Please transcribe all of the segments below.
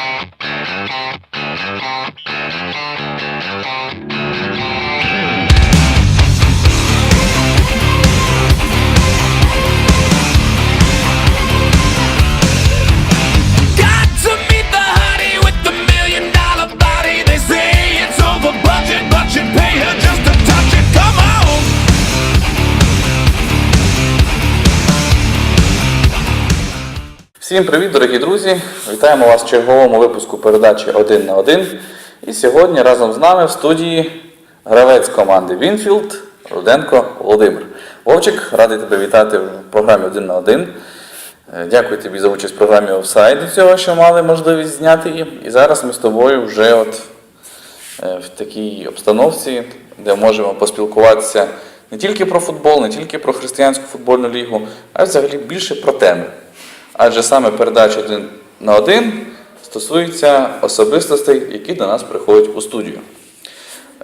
Thank you. Всім привіт, дорогі друзі! Вітаємо вас в черговому випуску передачі «Один на один». І сьогодні разом з нами в студії гравець команди Вінфілд Руденко Володимир. Вовчик, радий тебе вітати в програмі «Один на один». Е, Дякую тобі за участь в програмі офсайд цього, що мали можливість зняти її. І зараз ми з тобою вже от е, в такій обстановці, де можемо поспілкуватися не тільки про футбол, не тільки про християнську футбольну лігу, а й взагалі більше про теми. Адже саме передача один на один стосується особистостей, які до нас приходять у студію.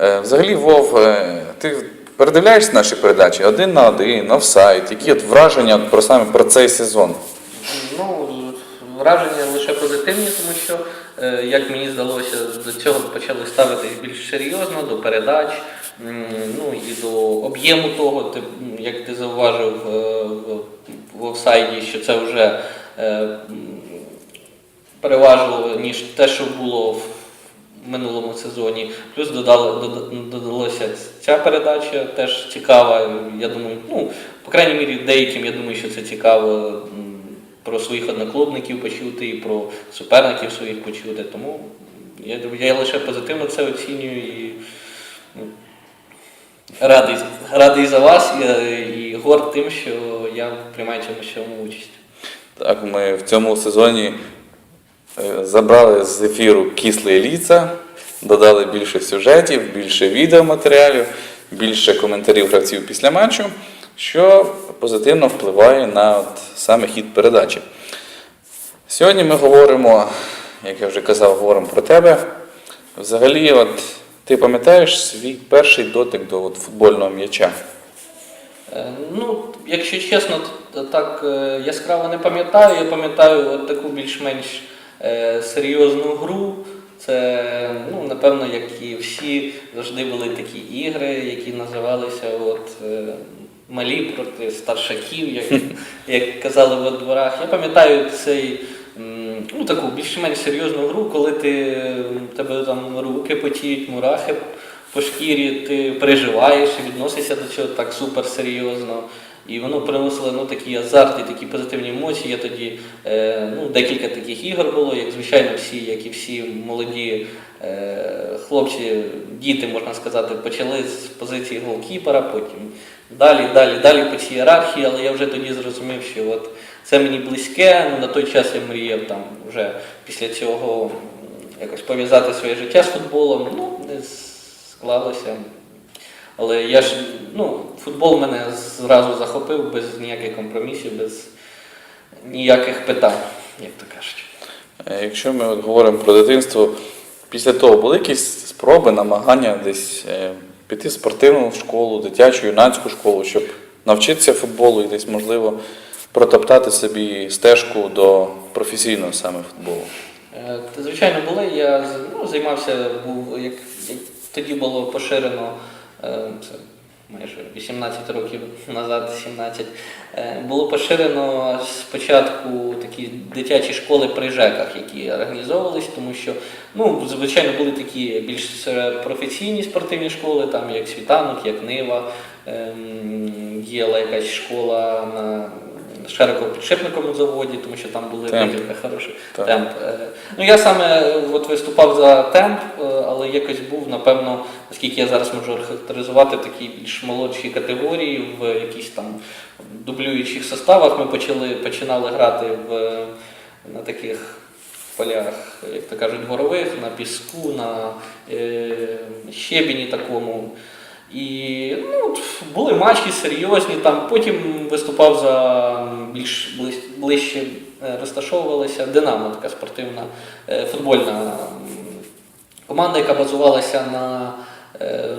Е, Взагалі, Вов, е, ти передивляєшся наші передачі один на один, офсайт, які от враження про саме про цей сезон? Ну, враження лише позитивні, тому що, е, як мені здалося, до цього почали ставитись більш серйозно, до передач, ну і до об'єму того, як ти зауважив в, офсайді, що це вже переважило, ніж те, що було в минулому сезоні. Плюс додали, додалося ця передача, теж цікава. Я думаю, ну, по крайній мірі, деяким я думаю, що це цікаво про своїх одноклубників почути і про суперників своїх почути. Тому я, я лише позитивно це оцінюю і ну, радий, радий за вас і, і горд тим, що я приймаю цьому участь. Так, ми в цьому сезоні е, забрали з ефіру кислий ліца, додали більше сюжетів, більше відеоматеріалів, більше коментарів гравців після матчу, що позитивно впливає на от саме хід передачі. Сьогодні ми говоримо, як я вже казав, говоримо про тебе. Взагалі, от, ти пам'ятаєш свій перший дотик до от, футбольного м'яча? Е, Ну, якщо чесно, так е, яскраво не пам'ятаю. Я пам'ятаю от таку більш-менш е, серйозну гру. Це, ну, напевно, як і всі, завжди були такі ігри, які називалися от, малі проти старшаків, як, як казали во дворах. Я пам'ятаю цей, ну, таку більш-менш серйозну гру, коли ти, тебе там руки потіють, мурахи по шкірі, ти переживаєш відносишся до цього так супер серйозно. І воно приносило ну, такий азарт і такі позитивні емоції. Я тоді е, ну, декілька таких ігор було, як звичайно, всі, як і всі молоді е, хлопці, діти, можна сказати, почали з позиції голкіпера, потім далі, далі, далі по цій ієрархії, але я вже тоді зрозумів, що от це мені близьке. Ну, на той час я мріяв там вже після цього якось пов'язати своє життя з футболом. Ну, склалося. Але я ж, ну, футбол мене зразу захопив без ніяких компромісів, без ніяких питань, як то кажуть. Е, Якщо ми от говоримо про дитинство, після того були якісь спроби, намагання десь е, піти в спортивну школу, дитячу, юнацьку школу, щоб навчитися футболу і десь, можливо, протоптати собі стежку до професійного саме футболу. Е, Звичайно, були. Я ну, займався, був, як, як тоді було поширено, е, це майже 18 років назад, 17, е, було поширено спочатку такі дитячі школи при ЖЕКах, які організовувались, тому що, ну, звичайно, були такі більш е, професійні спортивні школи, там як Світанок, як Нива, ем, є якась школа на широко-підшипниковому заводі, тому що там були Темп. декілька хороших Так. темп. Е, Ну я саме е, от виступав за темп, е, але якось був, напевно, наскільки я зараз можу характеризувати такі більш молодші категорії в якісь там дублюючих составах. Ми почали починали грати в на таких полях, як то кажуть, дворових, на піску, на е, щебені такому. І ну, були матчі серйозні, там потім виступав за більш ближче е, розташовувалася Динамо, така спортивна е, футбольна команда, яка базувалася на е,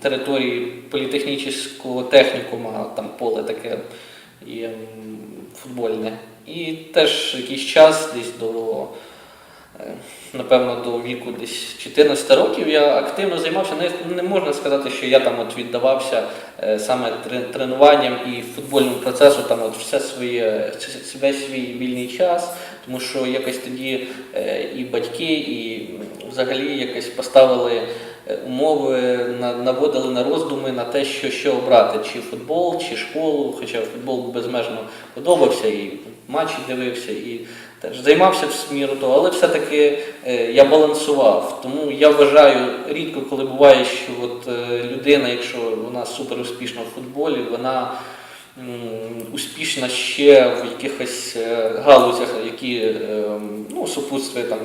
території політехнічного технікума, там поле таке і футбольне. І теж якийсь час десь до напевно, до віку десь 14 років я активно займався. Не, не можна сказати, що я там от віддавався е, саме тренуванням і футбольному процесу, там от все своє, весь свій вільний час, тому що якось тоді е, і батьки, і взагалі якось поставили е, умови, на- наводили на роздуми на те, що, що обрати, чи футбол, чи школу, хоча футбол безмежно подобався, і матчі дивився, і теж займався в міру того, але все-таки е, я балансував. Тому я вважаю, рідко коли буває, що от, е, людина, якщо вона супер успішна в футболі, вона успішна ще в якихось е, галузях, які ну, супутствує там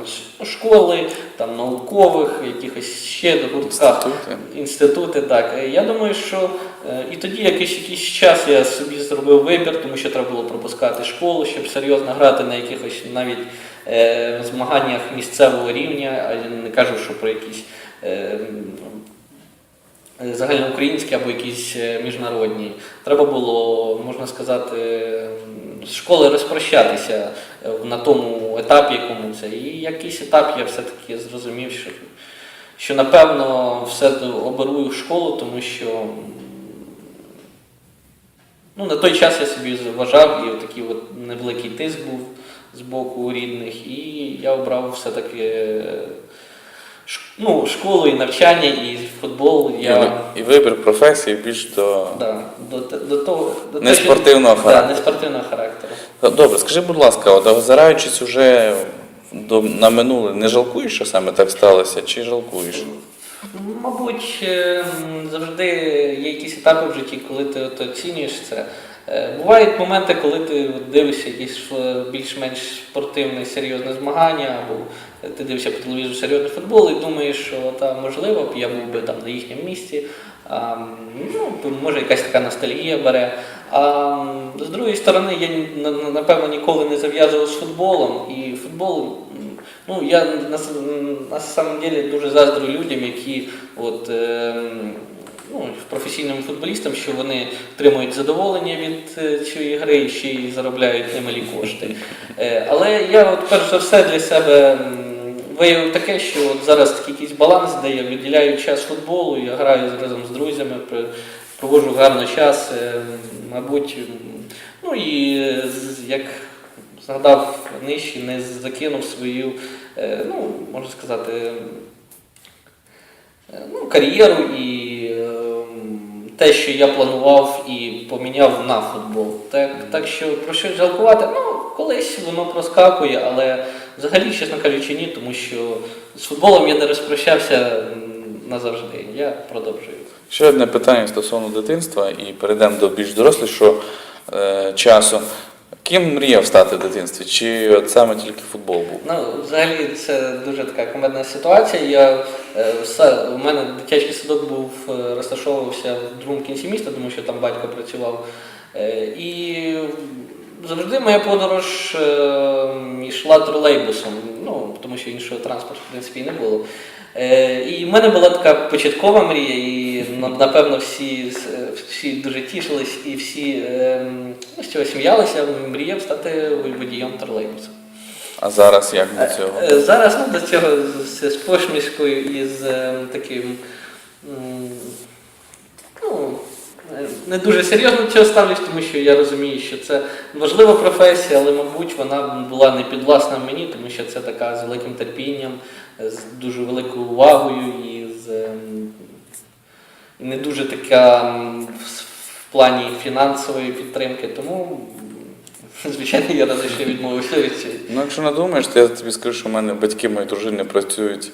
школи, там наукових, якихось ще гуртках. Інститути. Інститути, так. Я думаю, що і тоді якийсь, якийсь час я собі зробив вибір, тому що треба було пропускати школу, щоб серйозно грати на якихось навіть е, змаганнях місцевого рівня, а я не кажу, що про якісь е, загальноукраїнські або якісь е, міжнародні. Треба було, можна сказати, з школи розпрощатися е, на тому етапі, якому це. І якийсь етап я все-таки зрозумів, що що напевно все оберу школу, тому що ну, на той час я собі вважав, і такий от невеликий тиск був з боку рідних, і я обрав все-таки е, ну, школу і навчання, і футбол. Я, І вибір професії більш до. да, до, до того, до Не те, що- спортивного да, характеру. не спортивного характеру. Добре, скажи, будь ласка, от озираючись уже до, на минуле, не жалкуєш, що саме так сталося, чи жалкуєш? Мабуть, е, завжди є якісь етапи в житті, коли ти от оцінюєш це. Е, Бувають моменти, коли ти дивишся якісь е, більш-менш спортивне, серйозне змагання, або ти дивишся по телевізору серйозний футбол і думаєш, що та, можливо б я був би там на їхньому місці. А, ну, може якась така ностальгія бере. А з другої сторони, я напевно ніколи не зав'язував з футболом. І футбол, ну я на, на самом деле дуже заздрю людям, які от, е, ну, професійним футболістам, що вони отримують задоволення від е, цієї гри і ще й заробляють немалі кошти. Е, але я от перш за все для себе. Виявив таке, що от зараз такий якийсь баланс, де я виділяю час футболу, я граю разом з друзями, проводжу гарно час, е, мабуть, ну і як згадав нижче, не закинув свою, ну, можна сказати, е, ну, кар'єру і е, те, що я планував і поміняв на футбол. Так, так що про що жалкувати? Ну, колись воно проскакує, але взагалі, чесно кажучи, ні, тому що з футболом я не розпрощався назавжди. Я продовжую. Ще одне питання стосовно дитинства, і перейдемо до більш дорослішого е, часу. Ким мріяв стати в дитинстві? Чи от саме тільки футбол був? Ну, взагалі, це дуже така комедна ситуація. Я, е, все, у мене дитячий садок був е, розташовувався в другому кінці міста, тому що там батько працював. Е, І завжди моя подорож е, йшла тролейбусом, ну, тому що іншого транспорту, в принципі, і не було. Е, І в мене була така початкова мрія, і напевно всі, всі дуже тішились і всі е, ну, з цього сміялися, мріяв стати водієм тролейбуса. А зараз як до цього? Е, Зараз ну, до цього з, з посмішкою і з е, таким. Ну, е, не дуже серйозно до цього ставлюсь, тому що я розумію, що це важлива професія, але, мабуть, вона була не підвласна мені, тому що це така з великим терпінням, з дуже великою увагою і з ем, не дуже така в, плані фінансової підтримки. Тому, звичайно, я радий, що відмовився від цього. Ну, якщо не думаєш, то я тобі скажу, що в мене батьки моєї дружини працюють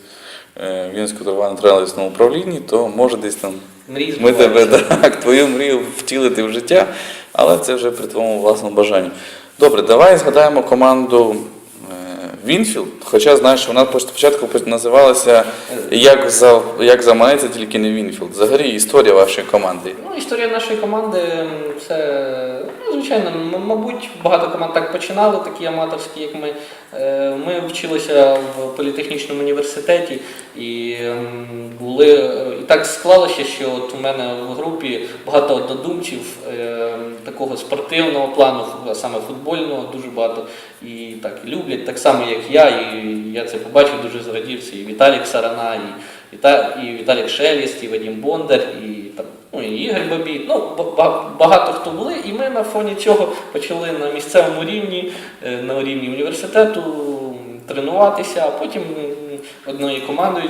е, в Вінському товарно-тролейбусному управлінні, то може десь там Мрії ми тебе так, твою мрію втілити в життя, але це вже при твоєму власному бажанні. Добре, давай згадаємо команду е, Вінфілд, хоча знаєш, вона спочатку називалася як, за, як заманеться, тільки не Вінфілд. Взагалі історія вашої команди. Ну, історія нашої команди це ну, звичайно, мабуть, багато команд так починали, такі аматорські, як ми. Е, Ми вчилися в політехнічному університеті і були і так склалося, що от у мене в групі багато однодумців е, такого спортивного плану, саме футбольного, дуже багато і так і люблять, так само як я. І я це побачив, дуже зрадів. Це і Віталік Сарана, і, Віта, і Віталік Шеліст, і Вадим Бондар, і. Ну, і Ігор Бабій, ну ба- ба- багато хто були, і ми на фоні цього почали на місцевому рівні, е, на рівні університету тренуватися, а потім одною командою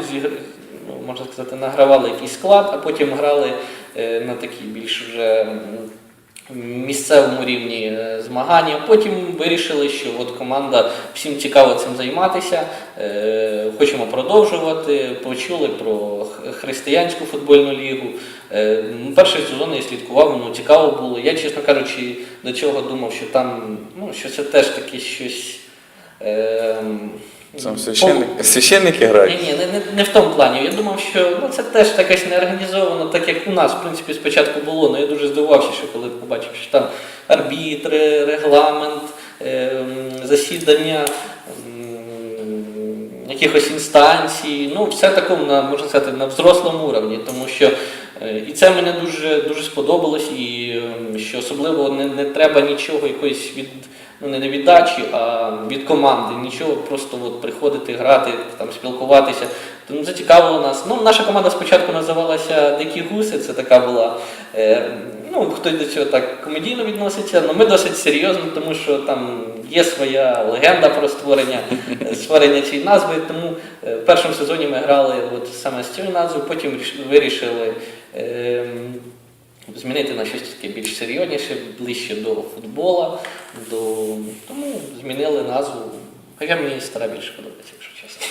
ну, можна сказати, награвали якийсь склад, а потім грали е, на такі більш вже місцевому рівні е, змагання. Потім вирішили, що от команда всім цікаво цим займатися, е, хочемо продовжувати. Почули про християнську футбольну лігу. Е, Перший сезон я слідкував, ну цікаво було. Я, чесно кажучи, до цього думав, що там ну, що це теж таке щось. Е, Там священники, священники грають. ні, ні, не, не, в тому плані. Я думав, що ну, це теж якось не організовано, так як у нас, в принципі, спочатку було. Ну я дуже здивувався, що коли побачив, що там арбітри, регламент, ем, засідання. м, Якихось інстанцій, ну все такому на можна сказати на взрослому уровні, тому що е, і це мене дуже дуже сподобалось, і ем, що особливо не, не треба нічого якоїсь від ну не від віддачі, а від команди. Нічого, просто от приходити, грати, там спілкуватися. Тому зацікавило нас. Ну, наша команда спочатку називалася Дикі гуси. Це така була. Е, ну, хтось до цього так комедійно відноситься, але ми досить серйозно, тому що там є своя легенда про створення, створення цієї назви. Тому е, в першому сезоні ми грали от саме з цією назвою, потім вирішили. Е, змінити на щось таке більш серйозніше, ближче до футбола, до... тому змінили назву. Хоча мені стара більше подобається, якщо чесно.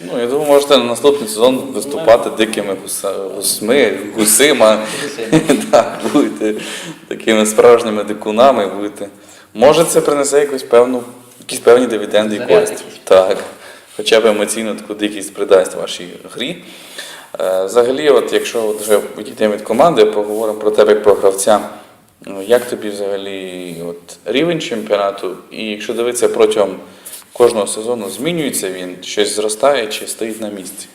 Ну, я думаю, можете на наступний сезон виступати дикими гуса- гусми, гусима. Так, будете такими справжніми дикунами, будете. Може, це принесе якусь певну, якісь певні дивіденди і користь. Так. Хоча б емоційно таку дикість придасть вашій грі. Е, Взагалі, от якщо вже відійдемо від команди, поговоримо про тебе як про гравця. Ну, Як тобі взагалі от, рівень чемпіонату? І якщо дивитися протягом кожного сезону, змінюється він, щось зростає чи стоїть на місці?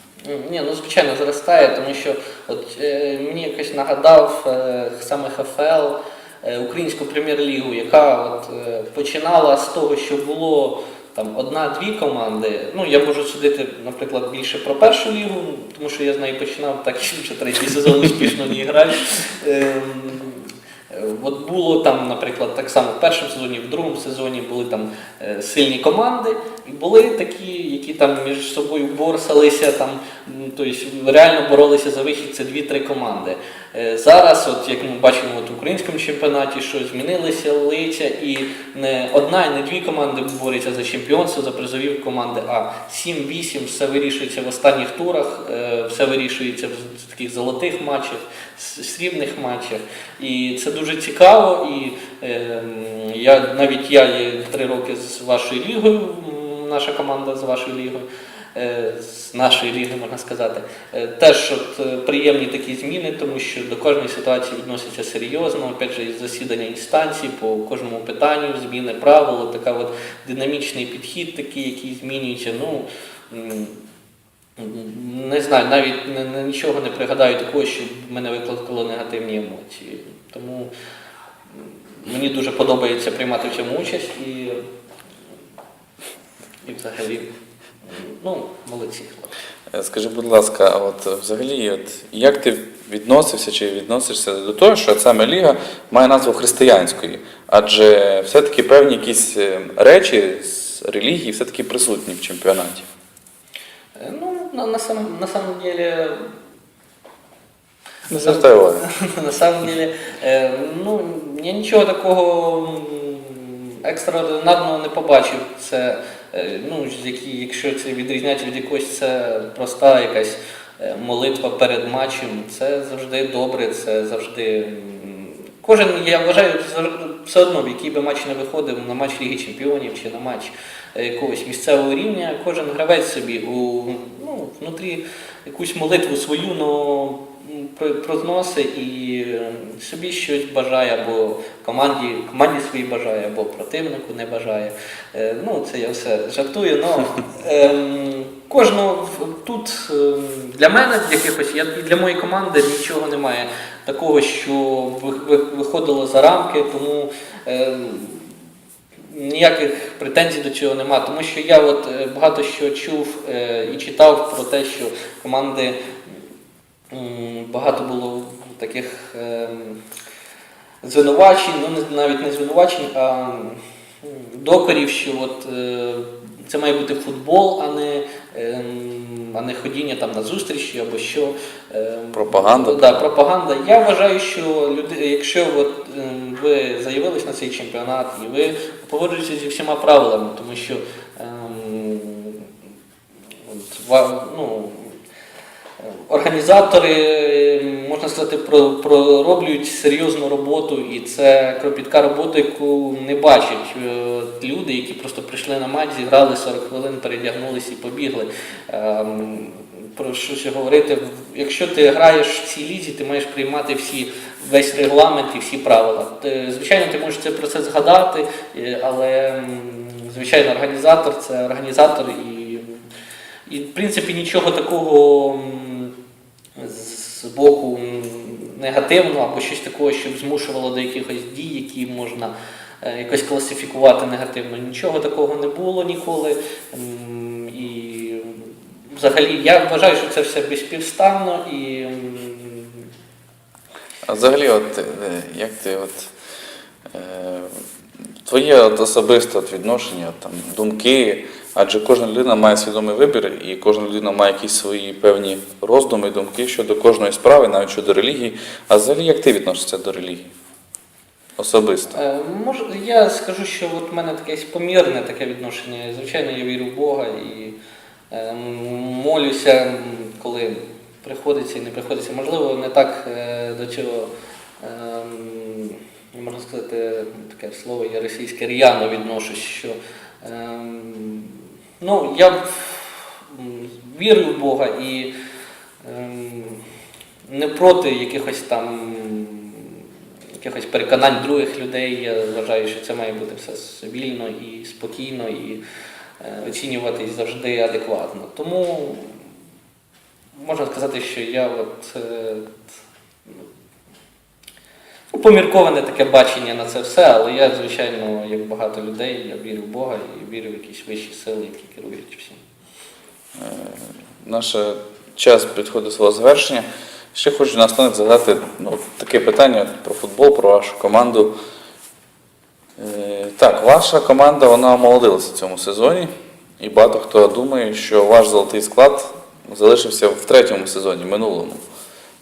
Ні, ну звичайно зростає, тому що от е, мені якось нагадав е, саме ХФЛ, е, українську прем'єр-лігу, яка от е, починала з того, що було там одна-дві команди. Ну я можу судити, наприклад, більше про першу лігу, тому що я з неї починав, так і третій сезон успішно ній граю. Ем, От було там, наприклад, так само в першому сезоні, в другому сезоні були там е, сильні команди, і були такі, які там між собою борсалися, там, тобто реально боролися за вихід, це дві-три команди. Е, Зараз, от як ми бачимо от в українському чемпіонаті, що змінилися лиця, і не одна і не дві команди борються за чемпіонство, за призові команди, а 7-8 все вирішується в останніх турах, е, все вирішується в таких золотих матчах, срібних матчах. І це дуже цікаво. І е, я навіть я є три роки з вашою лігою, наша команда з вашою лігою. Е, З нашої ліги можна сказати, Е, теж от, е, приємні такі зміни, тому що до кожної ситуації відносяться серйозно. Опять же, засідання інстанцій по кожному питанню, зміни правил, така от динамічний підхід, такий, який змінюється. Ну не знаю, навіть не, не- нічого не пригадаю такого, що мене викликало негативні емоції. Тому мені дуже подобається приймати в цьому участь і, і взагалі, ну, молодці хлопці. Е, Скажи, будь ласка, а от взагалі, от, як ти відносився чи відносишся до того, що саме ліга має назву християнської? Адже все-таки певні якісь е, речі з релігії все-таки присутні в чемпіонаті. Е, Ну, на, на, самом, на самом деле, Не уваги. На самом деле, ну, я нічого такого екстраординарного не побачив. Це, ну, які, якщо це відрізняється від якоїсь, це проста якась е, молитва перед матчем. Це завжди добре, це завжди. Кожен, я вважаю, все одно, в який би матч не виходив, на матч Ліги Чемпіонів чи на матч е, якогось місцевого рівня, кожен гравець собі у, ну, ну, внутрі якусь молитву свою, про- прозносить і е, собі щось бажає, або команді, команді своїй бажає, або противнику не бажає. Е, Ну, це я все жартую. Но, ем, кожного тут ем, для мене, якихось, я, для моєї команди нічого немає такого, що ви- ви- виходило за рамки, тому. ем, Ніяких претензій до цього нема, тому що я от е, багато що чув е, і читав про те, що команди багато було таких ем, звинувачень, ну навіть не звинувачень, а докорів, що от е, це має бути футбол, а не, ем, а не ходіння там на зустрічі або що. Ем, Пропаганда. Да, пропаганда. Я вважаю, що люди, якщо от, ви заявились на цей чемпіонат і ви погоджуєтеся зі всіма правилами, тому що ем, от, ну, Організатори, е, можна сказати, про- пророблюють серйозну роботу, і це кропітка робота, яку не бачать е, люди, які просто прийшли на матч, зіграли 40 хвилин, передягнулися і побігли. Ем, Про що ще говорити? Якщо ти граєш в цій лізі, ти маєш приймати всі весь регламент і всі правила. Ти, звичайно, ти можеш про це згадати, е, але звичайно, організатор це організатор і. І, в принципі, нічого такого з боку негативного або щось такого, щоб змушувало до якихось дій, які можна е, якось класифікувати негативно. Нічого такого не було ніколи. І взагалі я вважаю, що це все безпівставно і А взагалі, от, е, як ти от, е, твоє от особисте от відношення, там, думки, адже кожна людина має свідомий вибір, і кожна людина має якісь свої певні роздуми, думки щодо кожної справи, навіть щодо релігії. А взагалі, як ти відносишся до релігії? Особисто. Е, Може, я скажу, що в мене таке помірне таке відношення. Звичайно, я вірю в Бога і е, молюся, коли приходиться і не приходиться. Можливо, не так е, до цього, е, можна сказати, таке слово є російське р'яно відношусь, що е, м, ну, я вірю в Бога і ем, не проти якихось там якихось переконань других людей. Я вважаю, що це має бути все вільно і спокійно, і е, оцінюватись завжди адекватно. Тому можна сказати, що я от. е, помірковане таке бачення на це все, але я, звичайно, як багато людей, я вірю в Бога і вірю в якісь вищі сили, які керують всім. Наш час підходить до свого завершення. Ще хочу наостанок задати ну, таке питання про футбол, про вашу команду. Е, Так, ваша команда вона омолодилася в цьому сезоні, і багато хто думає, що ваш золотий склад залишився в третьому сезоні, минулому.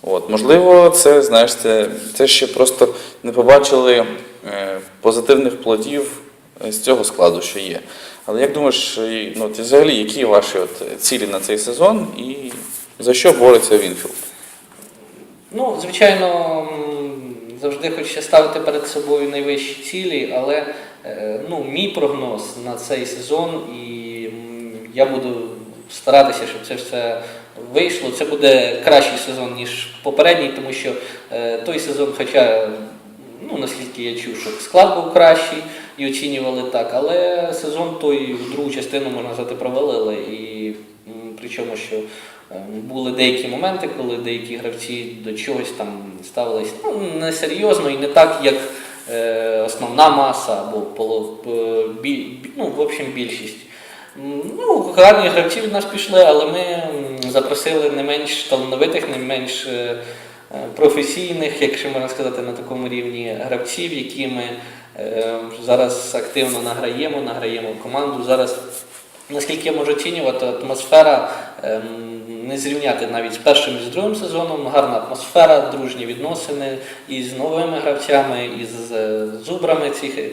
От, можливо, це, знаєш, це, це ще просто не побачили е, позитивних плодів е, з цього складу, що є. Але як думаєш, ну, от, і взагалі, які ваші от, цілі на цей сезон і за що бореться Вінфілд? Ну, звичайно, завжди хочеться ставити перед собою найвищі цілі, але е, ну, мій прогноз на цей сезон, і я буду старатися, щоб це все вийшло. Це буде кращий сезон, ніж попередній, тому що е, той сезон, хоча, ну, наскільки я чув, що склад був кращий і оцінювали так, але сезон той в другу частину, можна сказати, провалили. І причому, що Е, Були деякі моменти, коли деякі гравці до чогось там ставились ну, несерйозно і не так, як е, основна маса або ну, в общем, більшість. Ну, гарні гравці від нас пішли, але ми запросили не менш талановитих, не менш е, е, професійних, якщо можна сказати, на такому рівні гравців, які ми е, зараз активно награємо, награємо команду. Зараз Наскільки я можу оцінювати, атмосфера ем, не зрівняти навіть з першим і з другим сезоном. Гарна атмосфера, дружні відносини із новими гравцями, із е, зубрами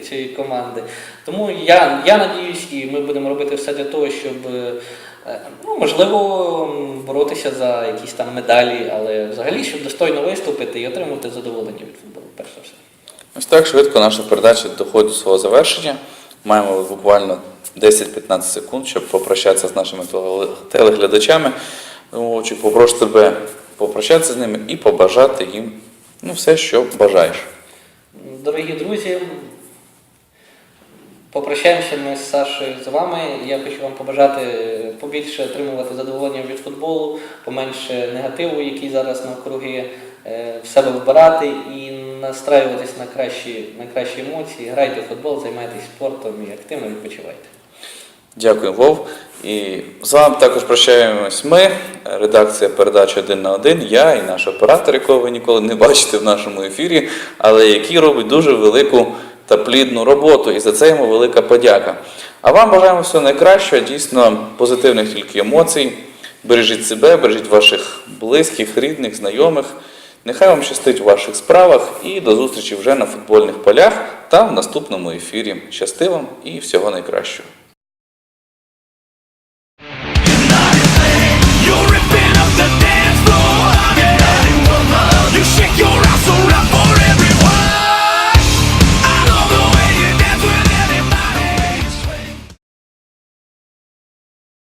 цієї команди. Тому я, я надіюсь, і ми будемо робити все для того, щоб е, ну, можливо боротися за якісь там медалі, але взагалі, щоб достойно виступити і отримати задоволення від футболу, перш за все. Ось так швидко наша передача доходить до свого завершення. Маємо буквально 10-15 секунд, щоб попрощатися з нашими теле- телеглядачами. Вовчик, попрошу тебе попрощатися з ними і побажати їм ну, все, що бажаєш. Дорогі друзі, попрощаємося ми з Сашою з вами. Я хочу вам побажати побільше отримувати задоволення від футболу, поменше негативу, який зараз навкруги, е, в себе вбирати і настраюватись на кращі, на кращі емоції. Грайте в футбол, займайтесь спортом і активно відпочивайте. Дякую, Вов. І з вами також прощаємось ми, редакція передачі один на один, я і наш оператор, якого ви ніколи не бачите в нашому ефірі, але який робить дуже велику та плідну роботу. І за це йому велика подяка. А вам бажаємо всього найкращого, дійсно позитивних тільки емоцій. Бережіть себе, бережіть ваших близьких, рідних, знайомих. Нехай вам щастить у ваших справах і до зустрічі вже на футбольних полях та в наступному ефірі. Щасти вам і всього найкращого.